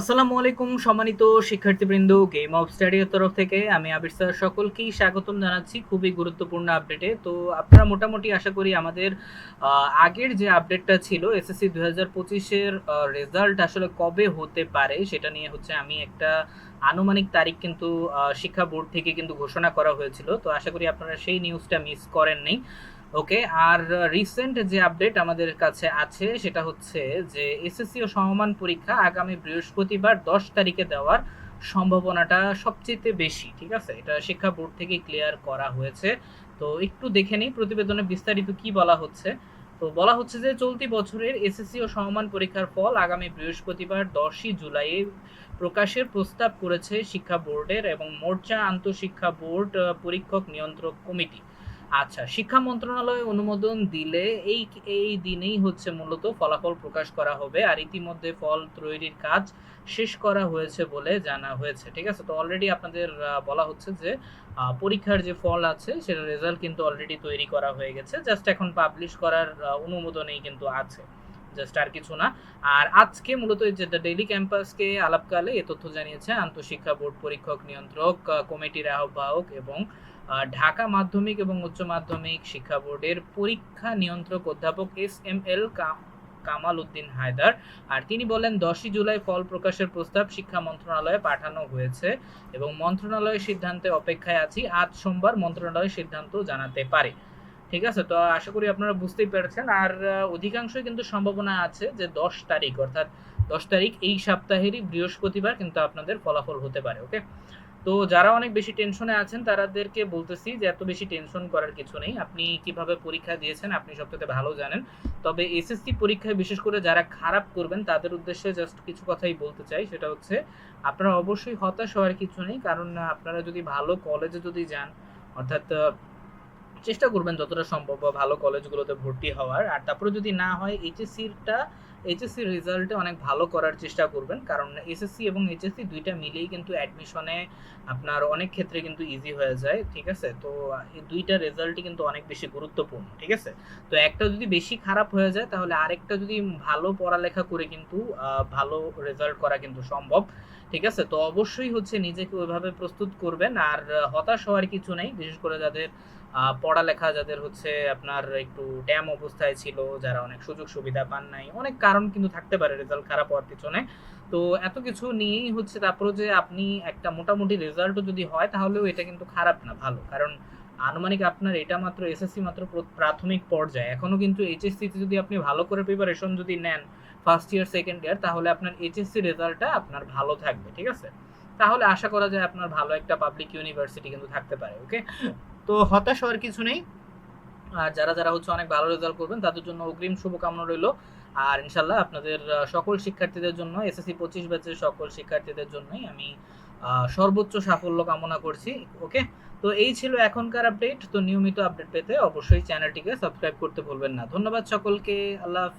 আসসালামু আলাইকুম, সম্মানিত শিক্ষার্থীবৃন্দ গেম অফ স্টাডির তরফ থেকে আমি আবির স্যার সকলকেই স্বাগতম জানাচ্ছি খুবই গুরুত্বপূর্ণ আপডেটে তো আপনারা মোটামুটি আশা করি আমাদের আগের যে আপডেটটা ছিল এসএসসি দু হাজার পঁচিশের রেজাল্ট আসলে কবে হতে পারে সেটা নিয়ে হচ্ছে আমি একটা আনুমানিক তারিখ কিন্তু শিক্ষা বোর্ড থেকে কিন্তু ঘোষণা করা হয়েছিল। তো আশা করি আপনারা সেই নিউজটা মিস করেননি ওকে, আর রিসেন্ট যে আপডেট আমাদের কাছে আছে সেটা হচ্ছে যে এসএসসি ও সমমান পরীক্ষা আগামী বৃহস্পতিবার দশ তারিখে দেওয়ার সম্ভাবনাটা সবচেয়ে বেশি, ঠিক আছে? এটা শিক্ষা বোর্ড থেকে ক্লিয়ার করা হয়েছে। তো একটু দেখে নিই প্রতিবেদনে বিস্তারিত কি বলা হচ্ছে। তো বলা হচ্ছে যে চলতি বছরের এসএসসি ও সমমান পরীক্ষার ফল আগামী বৃহস্পতিবার দশই জুলাই প্রকাশের প্রস্তাব করেছে শিক্ষা বোর্ডের এবং মোর্চা আন্তঃশিক্ষা বোর্ড পরীক্ষক নিয়ন্ত্রক কমিটি। আচ্ছা শিক্ষা মন্ত্রণালয় অনুমোদন দিলে এই এই দিনেই হচ্ছে মূলত ফলাফল প্রকাশ করা হবে আর ইতিমধ্যে ফল তৈরির কাজ শেষ করা হয়েছে বলে জানা হয়েছে, ঠিক আছে? তো অলরেডি আপনাদের বলা হচ্ছে যে পরীক্ষার যে ফল আছে সেটা রেজাল্ট কিন্তু অলরেডি তৈরি করা হয়ে গেছে জাস্ট এখন পাবলিশ করার অনুমোদনেই কিন্তু আছে। জাস্ট আর কিছু না। আর আজকে মূলত এই যে ডেইলি ক্যাম্পাসকে আলাপকালে এ তথ্য জানিয়েছে আন্তঃশিক্ষা বোর্ড পরীক্ষক, নিয়ন্ত্রক কমিটির আহ্বায়ক এবং ঢাকা মাধ্যমিক এবং উচ্চ মাধ্যমিক শিক্ষা বোর্ডের পরীক্ষা নিয়ন্ত্রক অধ্যাপক S M L Kamal Uddin Haider. আর তিনি বলেন, দশই জুলাই ফল প্রকাশের প্রস্তাব শিক্ষা মন্ত্রণালয়ে পাঠানো হয়েছে এবং মন্ত্রণালয়ের সিদ্ধান্তে অপেক্ষায় আছি। আজ সোমবার মন্ত্রণালয় সিদ্ধান্ত জানাতে পারে। ঠিক আছে? তো আশা করি আপনারা বুঝতেই পেরেছেন। আর অধিকাংশই কিন্তু সম্ভাবনা আছে যে দশ তারিখ, অর্থাৎ দশ তারিখ এই সপ্তাহেরই বৃহস্পতিবার কিন্তু আপনাদের ফলাফল হতে পারে, ওকে? তো যারা অনেক বেশি টেনশনে আছেন তাদেরকে বলতেছি যে এত বেশি টেনশন করার কিছু নেই। আপনি কীভাবে পরীক্ষা দিয়েছেন আপনি সবথেকে ভালো জানেন। তবে এসএসসি পরীক্ষায় বিশেষ করে যারা খারাপ করবেন, তাদের উদ্দেশ্যে জাস্ট কিছু কথাই বলতে চাই। সেটা হচ্ছে, আপনারা অবশ্যই হতাশ হওয়ার কিছু নেই। কারণ, আপনারা যদি ভালো কলেজে যদি যান, অর্থাৎ চেষ্টা করবেন যতটা সম্ভব ভালো কলেজগুলোতে ভর্তি হওয়ার। আর তারপরে যদি না হয় এইচএসসিটা এইচএসসি রেজাল্টে অনেক ভালো করার চেষ্টা করবেন। কারণ এসএসসি এবং এইচএসসি দুইটা মিলেই কিন্তু অ্যাডমিশনে আপনার অনেক ক্ষেত্রে কিন্তু ইজি হয়ে যায়, ঠিক আছে? তো এই দুইটা রেজাল্টই কিন্তু অনেক বেশি গুরুত্বপূর্ণ, ঠিক আছে? তো একটা যদি বেশি খারাপ হয়ে যায়, তাহলে আরেকটা যদি ভালো পড়ালেখা করে কিন্তু ভালো রেজাল্ট করা কিন্তু সম্ভব, ঠিক আছে? তো অবশ্যই হচ্ছে নিজেকে ওইভাবে প্রস্তুত করবেন। আর হতাশ হওয়ার কিছু নেই। বিশেষ করে যাদের পড়ালেখা যাদের হচ্ছে আপনার একটু ড্যাম অবস্থায় ছিল, যারা অনেক সুযোগ সুবিধা পান নাই, অনেক কারণ কিন্তু থাকতে পারে রেজাল্ট খারাপ হওয়ার পিছনে। তো এত কিছু নিয়েই হচ্ছে তারপরে যে আপনি একটা মোটামুটি রেজাল্টও যদি হয়, তাহলেও এটা কিন্তু খারাপ না, ভালো। কারণ আনুমানিক আপনার এটা মাত্র এসএসসি মাত্র প্রাথমিক পর্যায়ে। এখনও কিন্তু এইচএসসি তে যদি আপনি ভালো করে প্রিপারেশন যদি নেন ফার্স্ট ইয়ার সেকেন্ড ইয়ার তাহলে আপনার এইচএসসি রেজাল্টটা আপনার ভালো থাকবে, ঠিক আছে? তাহলে আশা করা যায় আপনার ভালো একটা পাবলিক ইউনিভার্সিটি কিন্তু থাকতে পারে ওকে তো হতাশ হওয়ার কিছু নেই। আর যারা যারা হচ্ছে অনেক ভালো রেজাল্ট করবেন, তাদের জন্য অগ্রিম শুভকামনা রইল। আর ইনশাল্লাহ আপনাদের সকল শিক্ষার্থীদের জন্য এসএসসি পঁচিশ ব্যাচের সকল শিক্ষার্থীদের জন্যই আমি সর্বোচ্চ সাফল্য কামনা করছি, ওকে? তো এই ছিল এখনকার আপডেট। তো নিয়মিত আপডেট পেতে অবশ্যই চ্যানেলটিকে সাবস্ক্রাইব করতে ভুলবেন না। ধন্যবাদ সকলকে। আল্লাহ হাফেজ।